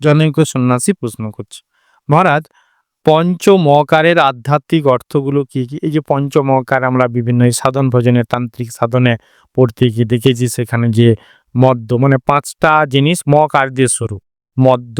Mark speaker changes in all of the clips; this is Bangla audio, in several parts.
Speaker 1: জনৈক সন্ন্যাসী প্রশ্ন করছে। মহারাজ পঞ্চ মকারের আধ্যাত্মিক অর্থগুলো কি কি? এই যে পঞ্চ মকার আমরা বিভিন্ন সাধন ভজনের, তান্ত্রিক সাধনে পড়তে গিয়ে দেখেছি সেখানে যে মদ্য মানে পাঁচটা জিনিস মকার দিয়ে শুরু। মদ্য,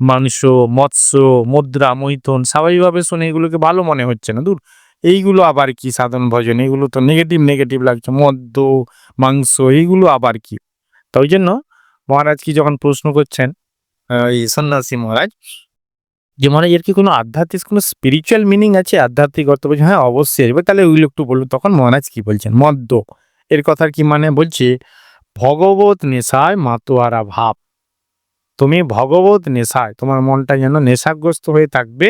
Speaker 1: মাংস, মৎস্য, মুদ্রা, মৈথন, স্বাভাবিকভাবে শুনে এগুলোকে ভালো মনে হচ্ছে না। দূর, এইগুলো আবার কি সাধন ভজন? এগুলো তো নেগেটিভ নেগেটিভ লাগছে। মদ্য, মাংস, এইগুলো আবার কি? তো ওই জন্য মহারাজ কি যখন প্রশ্ন করছেন এই সন্ন্যাসী মহারাজ। যে মহারাজ, এর কি কোনো আধ্যাত্মিক, কোনো স্পিরিচুয়াল মিনিং আছে? আধ্যাত্মিক অর্থ বলছে হ্যাঁ অবশ্যই এবার তাহলে ওইগুলো একটু বলুন, তখন মহারাজ কি বলছেন? মদ্য। এর কথার কি মানে বলছে, ভগবত নেশায় মাতোয়ারা ভাব। তুমি ভগবত নেশায়, তোমার মনটা যেন নেশাগ্রস্ত হয়ে থাকবে,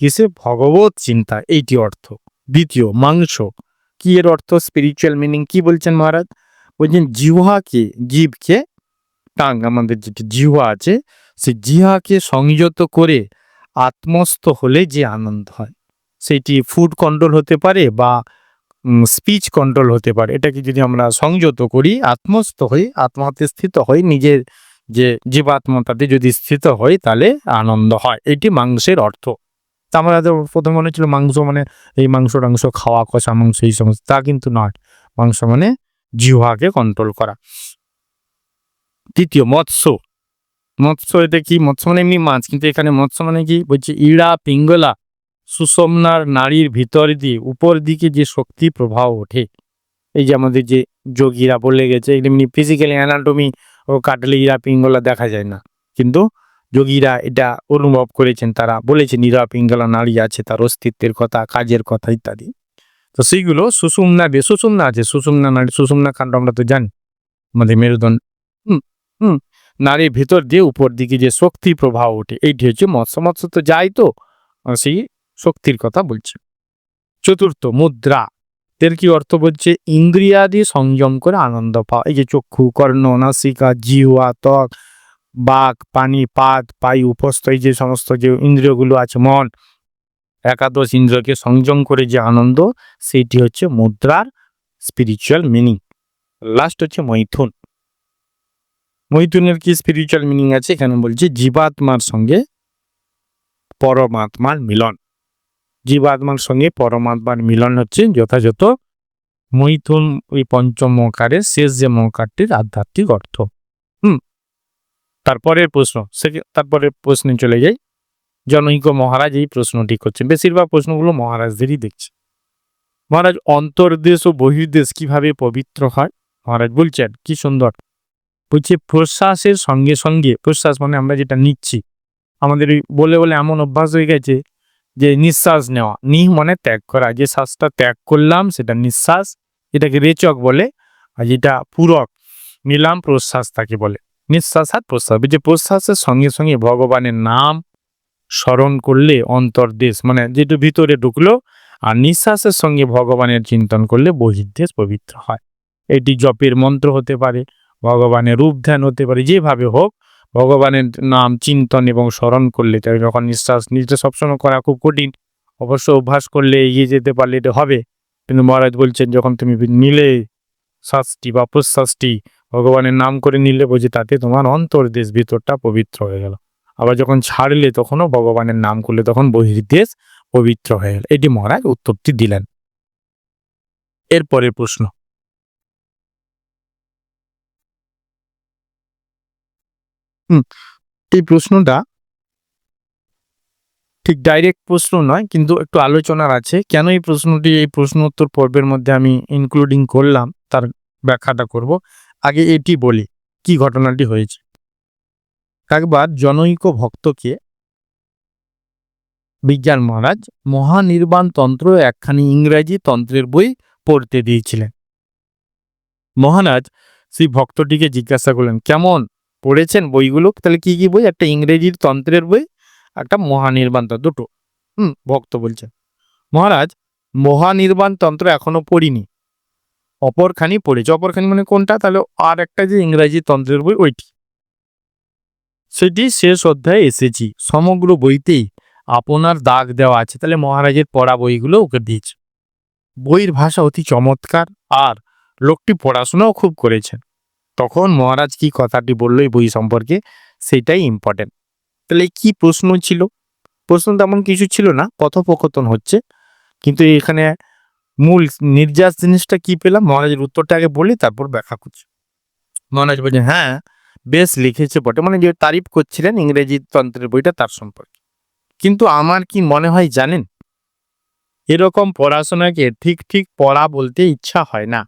Speaker 1: কিসে? ভগবত চিন্তা। এইটি অর্থ। দ্বিতীয়, মাংস। কি এর অর্থ? স্পিরিচুয়াল মিনিং কি বলছেন মহারাজ? বলছেন, জিহ্বাকে, জীবকে, টাং, আমাদের যেটি জিহ্বা আছে সেই জিহাকে সংযত করে আত্মস্থ হলে যে আনন্দ হয়। সেটি ফুড কন্ট্রোল হতে পারে বা স্পিচ কন্ট্রোল হতে পারে। এটাকে যদি আমরা সংযত করি, আত্মস্থ হই আত্মাতে স্থিত হই, নিজের যে জীবাত্মতাতে যদি স্থিত হই, তাহলে আনন্দ হয়। এটি মাংসের অর্থ। তা আমরা প্রথমে মনে ছিল মাংস মানে এই মাংস টাংস খাওয়া, কষা মাংস, এই সমস্ত। তা কিন্তু নয়। মাংস মানে জিহাকে কন্ট্রোল করা। তৃতীয়, মৎস্য। মৎস্য এটা কি? মৎস্য মানে এমনি মাছ, কিন্তু এখানে মৎস্য মানে কি? বলছে ইড়া, পিঙ্গলা, সুষমনার নারীর ভিতর দিয়ে উপর দিকে যে শক্তি প্রভাব ওঠে। এই যে আমাদের যে যোগীরা বলে গেছে এমনি ফিজিক্যালি অ্যানাটমি ও কাটলে ইরা পিঙ্গলা দেখা যায় না। কিন্তু যোগীরা এটা অনুভব করেছেন, তারা বলেছেন ইরা পিঙ্গলা নারী আছে, তার অস্তিত্বের কথা, কাজের কথা ইত্যাদি। তো সেইগুলো সুষুম্না বে সুষুম্না আছে। সুষুম্না নারী সুষুম্না কাণ্ড আমরা তো জানি। আমাদের মেরুদণ্ড, হুম হুম। নারীর ভিতর দিয়ে উপর দিকে যে শক্তি প্রবাহ ওঠে, এইটি হচ্ছে মৎস্য। মৎস্য তো যাই তো সেই শক্তির কথা বলছে। চতুর্থ, মুদ্রা। এর কি অর্থ বলছে? ইন্দ্রিয়াদি সংযম করে আনন্দ পাওয়া। এই যে চক্ষু, কর্ণ, নাসিকা, জিহ্বা, ত্বক, বাক, পানি পাত পাই উপস্থ এই যে সমস্ত যে ইন্দ্রিয়গুলো আছে, মন, একাদশ ইন্দ্রকে সংযম করে যে আনন্দ, সেইটি হচ্ছে মুদ্রার স্পিরিচুয়াল মিনিং লাস্ট হচ্ছে মৈথুন। মৈথুনের কি স্পিরিচুয়াল মিনিং আছে? এখানে বলছে জীবাত্মার সঙ্গে পরমাত্মার মিলন। জীবাত্মার সঙ্গে পরমাত্মার মিলন হচ্ছে যথাযথ মৈথুন ওই পঞ্চম মকারের শেষ যে মকারটির আধ্যাত্মিক অর্থ। হুম? তারপরের প্রশ্ন, সে- তারপরের প্রশ্নে চলে যাই। জনৈক মহারাজ এই প্রশ্নটি করছেন বেশিরভাগ প্রশ্নগুলো মহারাজদেরই দেখছে। মহারাজ, অন্তর্দেশ ও বহির্দেশ কীভাবে পবিত্র হয়? মহারাজ বলছেন, কি সুন্দর। বলছে প্রশ্বাসের সঙ্গে সঙ্গে, প্রশ্বাস মানে আমরা যেটা নিচ্ছি। আমাদের বলে বলে এমন অভ্যাস হয়ে গেছে যে নিঃশ্বাস নেওয়া। নিহ মানে ত্যাগ করা। যে শ্বাসটা ত্যাগ করলাম সেটা নিঃশ্বাস এটাকে রেচক বলে আর যেটা পূরক, নিলাম প্রশ্বাস তাকে বলে। নিঃশ্বাস আর প্রশ্বাস। যে প্রশ্বাসের সঙ্গে সঙ্গে ভগবানের নাম স্মরণ করলে অন্তর্দেশ মানে যেটা ভিতরে ঢুকলো আর নিঃশ্বাসের সঙ্গে ভগবানের চিন্তন করলে বহির্দেশ পবিত্র হয়। এটি জপের মন্ত্র হতে পারে। ভগবানের রূপ ধ্যান হতে পারে, যেভাবে হোক, ভগবানের নাম চিন্তন এবং স্মরণ করলে, তাই যখন নিঃশ্বাস নিতে সবসময় করা খুব কঠিন। অবশ্য অভ্যাস করলে এগিয়ে যেতে পারলে এটা হবে। কিন্তু মহারাজ বলছেন, যখন তুমি নিলে শ্বাসটি বা প্রশ্বাসটি ভগবানের নাম করে নিলে বুঝি তাতে তোমার অন্তর্দেশ ভিতরটা পবিত্র হয়ে গেল। আবার যখন ছাড়লে তখনও ভগবানের নাম করলে তখন বহির্দেশ পবিত্র হয়ে গেল। এটি মহারাজ উত্তরটি দিলেন। এরপরের প্রশ্ন। এই প্রশ্নটা ঠিক ডাইরেক্ট প্রশ্ন নয়, কিন্তু একটু আলোচনার আছে। কেন এই প্রশ্নটি, এই প্রশ্ন উত্তর পর্বের মধ্যে আমি ইনক্লুডিং করলাম, তার ব্যাখ্যাটা করব। আগে এটি বলি, কি ঘটনাটি হয়েছে? একবার জনৈক ভক্তকে বিজ্ঞান মহারাজ মহানির্বাণ তন্ত্র একখানি ইংরেজি তন্ত্রের বই পড়তে দিয়েছিলেন। মহারাজ সেই ভক্তটিকে জিজ্ঞাসা করলেন, কেমন? পড়েছেন বইগুলো, তাহলে কি কি বই? একটা ইংরেজির তন্ত্রের বই, একটা মহানির্বাণ দুটো। হুম, ভক্ত বলছেন। মহারাজ, মহানির্বাণ তন্ত্র এখনও পড়িনি। অপরখানি পড়েছে। অপরখানি মানে কোনটা? তাহলে আর একটা যে ইংরেজি তন্ত্রের বই, ওইটি। সেটি শেষ অধ্যায়ে এসেছি। সমগ্র বইতেই আপনার দাগ দেওয়া আছে। তাহলে মহারাজের পড়া বইগুলো ওকে দিয়েছে। বইয়ের ভাষা অতি চমৎকার, আর লোকটি পড়াশোনাও খুব করেছেন। তখন মহারাজ কি কথাটি বলল এই বই সম্পর্কে? সেটাই ইম্পর্টেন্ট তাহলে কি প্রশ্ন ছিল? প্রশ্ন তেমন কিছু ছিল না, কথোপকথন হচ্ছে। কিন্তু এখানে মূল নির্যাস জিনিসটা কি পেলাম? মহারাজের উত্তরটা আগে বলি, তারপর ব্যাখ্যা করছি। মহারাজ বলছে হ্যাঁ বেশ লিখেছে বটে। মানে যে তারিফ করছিলেন ইংরেজি তন্ত্রের বইটা তার সম্পর্কে। কিন্তু আমার কি মনে হয় জানেন? এরকম পড়াশোনাকে ঠিক ঠিক পড়া বলতে ইচ্ছা হয় না।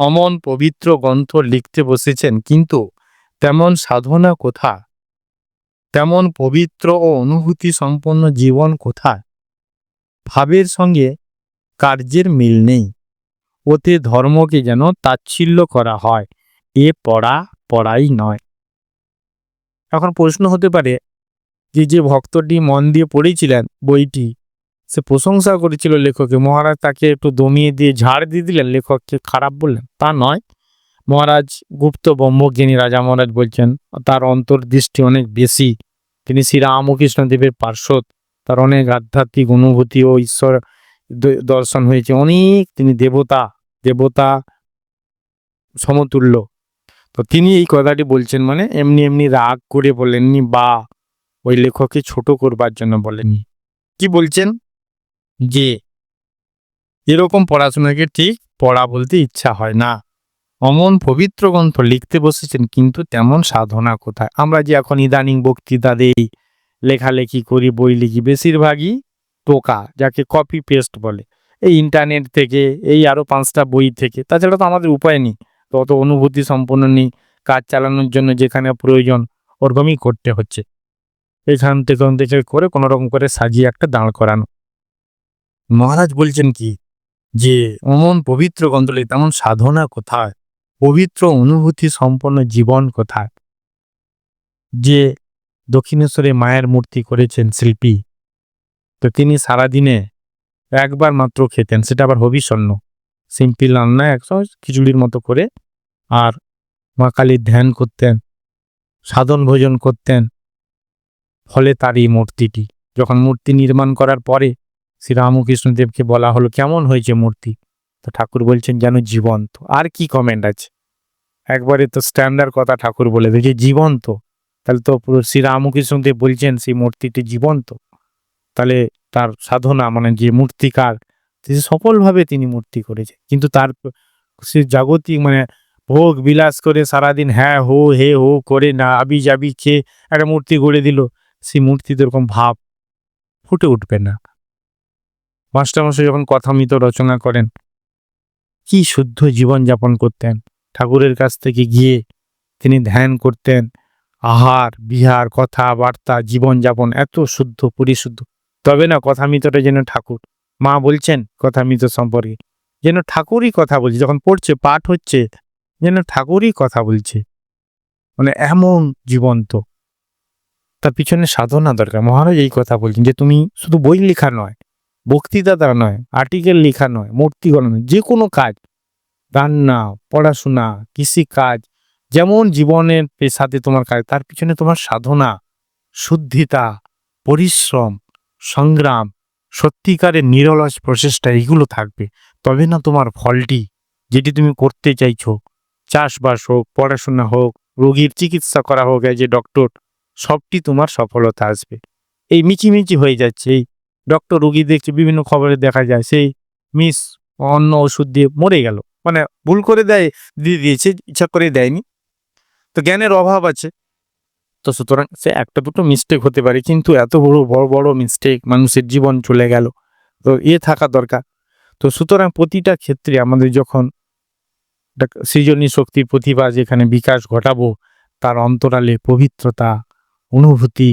Speaker 1: অমন পবিত্র গ্রন্থ লিখতে বসেছেন, কিন্তু তেমন সাধনা কোথা? তেমন পবিত্র ও অনুভূতি সম্পন্ন জীবন কোথায় ভাবের সঙ্গে কার্যের মিল নেই। ওতে ধর্মকে যেন তাচ্ছিল্য করা হয়, এ পড়া পড়াই নয়। এখন প্রশ্ন হতে পারে, যে যে ভক্তটি মন দিয়ে পড়েছিলেন বইটি সে প্রশংসা করেছিল লেখককে মহারাজ তাকে একটু দমিয়ে দিয়ে ঝাড় দিয়ে দিলেন, লেখককে খারাপ বললেন। তা নয়। মহারাজ গুপ্ত ব্রহ্মজ্ঞানী রাজা মহারাজ বলছেন, তার অন্তর্দৃষ্টি অনেক বেশি। তিনি শ্রী রামকৃষ্ণ দেবের পার্শ্বদ। তার অনেক আধ্যাত্মিক অনুভূতি ও ঈশ্বর দর্শন হয়েছে। অনেক তিনি দেবতা দেবতা সমতুল্য। তো তিনি এই কথাটি বলছেন মানে এমনি এমনি রাগ করে বলেননি বা ওই লেখককে ছোট করবার জন্য বলেননি। কি বলছেন? যে এরকম পড়াশোনাকে ঠিক পড়া বলতে ইচ্ছা হয় না। অমন পবিত্র গ্রন্থ লিখতে বসেছেন কিন্তু তেমন সাধনা কোথায়? আমরা যে এখন ইদানিং বক্তৃতা দেই, লেখালেখি করি, বই লিখি, বেশিরভাগই টোকা, যাকে কপি পেস্ট বলে। এই ইন্টারনেট থেকে, এই আরও পাঁচটা বই থেকে, তাছাড়া তো আমাদের উপায় নেই। তত অনুভূতি সম্পন্ন নেই, কাজ চালানোর জন্য যেখানে প্রয়োজন, ওরকমই করতে হচ্ছে। এখান থেকে থেকে করে কোনো রকম করে সাজিয়ে একটা দাঁড় করানো। মহারাজ বলছেন কি? যে, অমন পবিত্র গ্রন্থলে তেমন সাধনা কোথায়? পবিত্র অনুভূতি সম্পন্ন জীবন কোথায়? যে, দক্ষিণেশ্বরে মায়ের মূর্তি করেছেন শিল্পী। তো তিনি সারাদিনে একবার মাত্র খেতেন, সেটা আবার হবিষণ্য সিম্পল রান্না একশো খিচুড়ির মতো করে আর মা কালীর ধ্যান করতেন, সাধন ভোজন করতেন, ফলে তার এই মূর্তিটি। যখন মূর্তি নির্মাণ করার পরে শ্রীরামকৃষ্ণদেবকে বলা হলো, কেমন হয়েছে মূর্তি? তো ঠাকুর বলছেন, যেন জীবন্ত। আর কি কমেন্ট আছে? একবারে তো স্ট্যান্ডার্ড কথা ঠাকুর বলে দিয়েছে জীবন্ত। তাহলে তো শ্রীরামকৃষ্ণদেব বলছেন, সেই মূর্তিটি জীবন্ত। তাহলে তার সাধনা মানে যে মূর্তিকার, সে সফলভাবে তিনি মূর্তি করেছে। কিন্তু তার সে জাগতিক মানে ভোগ বিলাস করে সারাদিন হ্যাঁ হো, হে, হো করে না, আবি জাবি খেয়ে একটা মূর্তি গড়ে দিল, সেই মূর্তিতে এরকম ভাব ফুটে উঠবে না। মাস্টারমশাই যখন কথামিত রচনা করেন, কি শুদ্ধ জীবন যাপন করতেন। ঠাকুরের কাছ থেকে গিয়ে তিনি ধ্যান করতেন, আহার, বিহার কথাবার্তা জীবনযাপন এত শুদ্ধ, পরিশুদ্ধ। তবে না, কথা কথামিতটা যেন ঠাকুর। মা বলছেন কথামিত সম্পর্কে, যেন ঠাকুরই কথা বলছে, যখন পড়ছে, পাঠ হচ্ছে, যেন ঠাকুরই কথা বলছে। মানে এমন জীবন্ত। তার পিছনে সাধনা দরকার। মহারাজ এই কথা বলছেন যে, তুমি শুধু বই লেখা নয় বক্তৃতা দেওয়া নয় আর্টিকেল লেখা নয়, মূর্তি গণনা যে কোনো কাজ, রান্না, পড়াশোনা কৃষিকাজ যেমন জীবনের পেশাতে তোমার কাজ, তার পিছনে তোমার সাধনা, শুদ্ধিতা, পরিশ্রম, সংগ্রাম, সত্যিকারের নিরলস প্রচেষ্টা, এগুলো থাকবে। তবে না তোমার ফলটি, যেটি তুমি করতে চাইছো, চাষবাস হোক, পড়াশোনা হোক, রোগীর চিকিৎসা করা হোক এই যে ডক্টর সবটি তোমার সফলতা আসবে। এই মিচিমিচি হয়ে যাচ্ছে, এই ডক্টর রুগী দেখছে, বিভিন্ন খবরে দেখা যায়, সেই মিস অন্য ওষুধ দিয়ে মরে গেল। মানে ভুল করে দেয়, দিয়ে দিয়েছে, ইচ্ছা করে দেয়নি। তো জ্ঞানের অভাব আছে। তো সুতরাং সে একটা দুটো মিস্টেক হতে পারে, কিন্তু এত বড় বড় বড় মিস্টেক মানুষের জীবন চলে গেল। তো এ থাকা দরকার। তো সুতরাং প্রতিটা ক্ষেত্রে আমাদের যখন সৃজনী শক্তির প্রতিভা যেখানে বিকাশ ঘটাবো, তার অন্তরালে পবিত্রতা, অনুভূতি,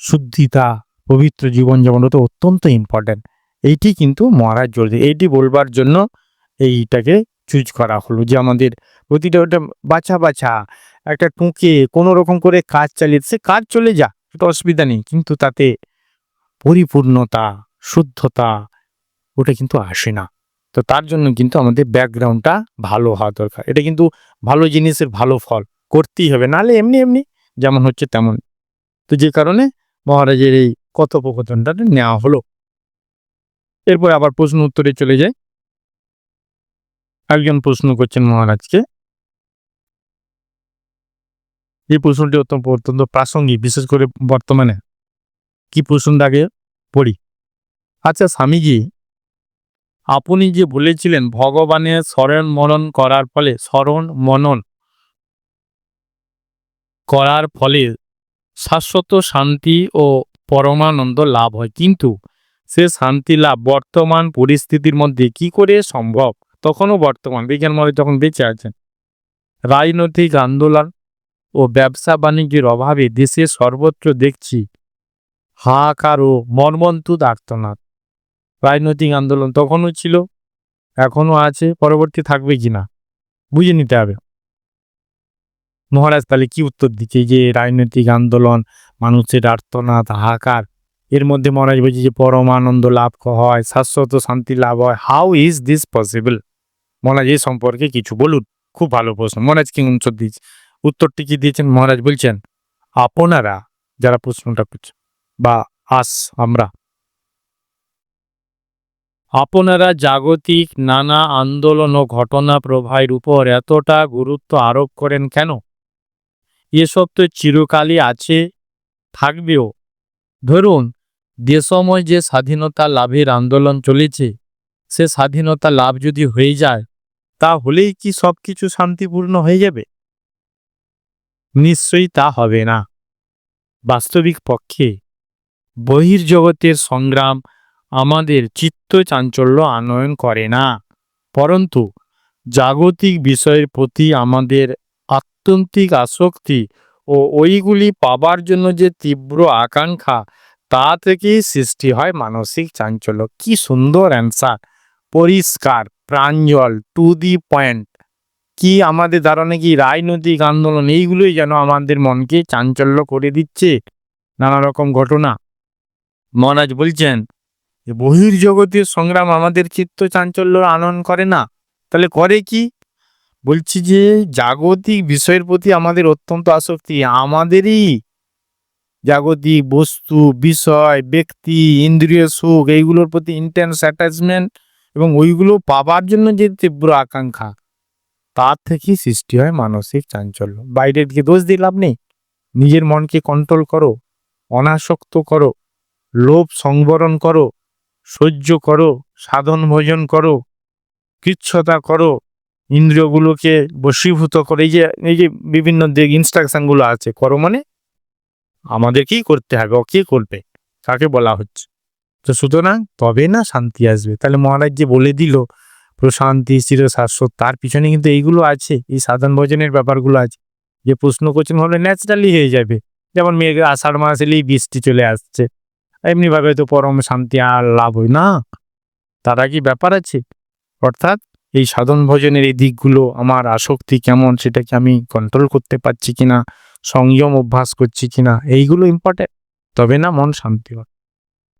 Speaker 1: শুদ্ধিতা পবিত্র জীবনযাপন তো অত্যন্ত ইম্পর্ট্যান্ট এইটি কিন্তু মহারাজ জোর এইটি বলবার জন্য এইটাকে চুজ করা হলো যে আমাদের প্রতিটা ওটা বাছা বাছা, একটা টুঁকে কোনো রকম করে কাজ চালিয়ে, সে কাজ চলে যা এটা অসুবিধা নেই, কিন্তু তাতে পরিপূর্ণতা, শুদ্ধতা ওটা কিন্তু আসে না। তো তার জন্য কিন্তু আমাদের ব্যাকগ্রাউন্ডটা ভালো হওয়া দরকার। এটা কিন্তু ভালো জিনিসের ভালো ফল, করতেই হবে নাহলে এমনি এমনি যেমন হচ্ছে তেমন। তো যে কারণে মহারাজের এই কথোপকথনটা নেওয়া হলো। এরপর আবার প্রশ্ন উত্তরে চলে যায় একজন প্রশ্ন করছেন মহারাজকে এই প্রশ্নটি অত্যন্ত অত্যন্ত প্রাসঙ্গিক, বিশেষ করে বর্তমানে। কি প্রশ্নটাকে পড়ি? আচ্ছা স্বামীজি, আপনি যে বলেছিলেন ভগবানের স্মরণ মনন করার ফলে, স্মরণ মনন করার ফলে শাশ্বত শান্তি ও পরমানন্দ লাভ হয়। কিন্তু সে শান্তি লাভ বর্তমান পরিস্থিতির মধ্যে কি করে সম্ভব? তখনও বর্তমান বিজ্ঞান মনে যখন বেঁচে আছেন, রাজনৈতিক আন্দোলন ও ব্যবসা বাণিজ্যের অভাবে দেশে সর্বত্র দেখছি হাহাকার ও মর্মন্তুদ আর্তনাদ। রাজনৈতিক আন্দোলন তখনও ছিল, এখনও আছে, পরবর্তী থাকবে কি না বুঝে নিতে হবে। মহারাজ, তাহলে কি উত্তর দিচ্ছে? যে রাজনৈতিক আন্দোলন, মানুষের আর্তনাদ, হাহাকার, এর মধ্যে মহারাজ বলছে যে পরম আনন্দ লাভ হয়, শাশ্বত শান্তি লাভ হয়। How is this possible Maharaj এই সম্পর্কে কিছু বলুন। খুব ভালো প্রশ্ন। মহারাজ কি উত্তর দিয়েছে উত্তরটি কি দিয়েছেন? মহারাজ বলছেন, আপনারা যারা প্রশ্নটা করছে বা আস আমরা, আপনারা জাগতিক নানা আন্দোলন ও ঘটনা প্রবাহের উপর এতটা গুরুত্ব আরোপ করেন কেন? এসব তো চিরকালই আছে, থাকবেও। ধরুন, দেশময় যে স্বাধীনতা লাভের আন্দোলন চলেছে, সে স্বাধীনতা লাভ যদি হয়ে যায়, তাহলেই কি সব কিছু শান্তিপূর্ণ হয়ে যাবে? নিশ্চয়ই তা হবে না। বাস্তবিক পক্ষে বহির্জগতের সংগ্রাম আমাদের চিত্ত চাঞ্চল্য আনয়ন করে না, পরন্তু জাগতিক বিষয়ের প্রতি আমাদের আত্যন্তিক আসক্তি ও ওইগুলি পাবার জন্য যে তীব্র আকাঙ্ক্ষা, তা থেকেই সৃষ্টি হয় মানসিক চাঞ্চল্য। কি সুন্দর অ্যান্সার পরিষ্কার, প্রাঞ্জল টু দি পয়েন্ট কি আমাদের ধারণা কি রাজনৈতিক আন্দোলন, এইগুলোই যেন আমাদের মনকে চাঞ্চল্য করে দিচ্ছে? নানা রকম ঘটনা। মহারাজ বলছেন বহির্জগতের সংগ্রাম আমাদের চিত্ত চাঞ্চল্য আনন করে না। তাহলে করে কি? বলছি যে জাগতিক বিষয়ের প্রতি আমাদের অত্যন্ত আসক্তি, আমাদেরই জাগতিক বস্তু, বিষয়, ব্যক্তি, ইন্দ্রিয়, সুখ, এইগুলোর প্রতি ইন্টেন্স অ্যাটাচমেন্ট এবং ওইগুলো পাবার জন্য যে তীব্র আকাঙ্ক্ষা, তার থেকেই সৃষ্টি হয় মানসিক চাঞ্চল্য। বাইরের দিকে দোষ দিয়ে লাভ নেই। নিজের মনকে কন্ট্রোল করো, অনাসক্ত করো, লোভ সংবরণ করো, সহ্য করো, সাধন ভোজন করো, কৃচ্ছতা করো ইন্দ্রিয়গুলোকে বশীভূত করে যে, এই যে বিভিন্ন দিক ইনস্ট্রাকশনগুলো আছে, করো মানে আমাদেরকেই করতে হবে ও কে করবে, কাকে বলা হচ্ছে? তো সুতরাং তবে না শান্তি আসবে। তাহলে মহারাজ যে বলে দিল, প্রশান্তি চির শাশ্বত তার পিছনে কিন্তু এইগুলো আছে, এই সাধন ভোজনের ব্যাপারগুলো আছে। যে প্রশ্ন করছেন হলে ন্যাচারালি হয়ে যাবে। যেমন মেয়েকে আষাঢ় মাস এলেই বৃষ্টি চলে আসছে। এমনিভাবে তো পরম শান্তি আর লাভ হয় না। তারা কি ব্যাপার আছে। অর্থাৎ এই সাধন ভজনের এই দিকগুলো, আমার আসক্তি কেমন, সেটাকে আমি কন্ট্রোল করতে পারছি কিনা, সংযম অভ্যাস করছি কিনা, এইগুলো ইম্পর্টেন্ট তবে না, মন শান্তি হয়।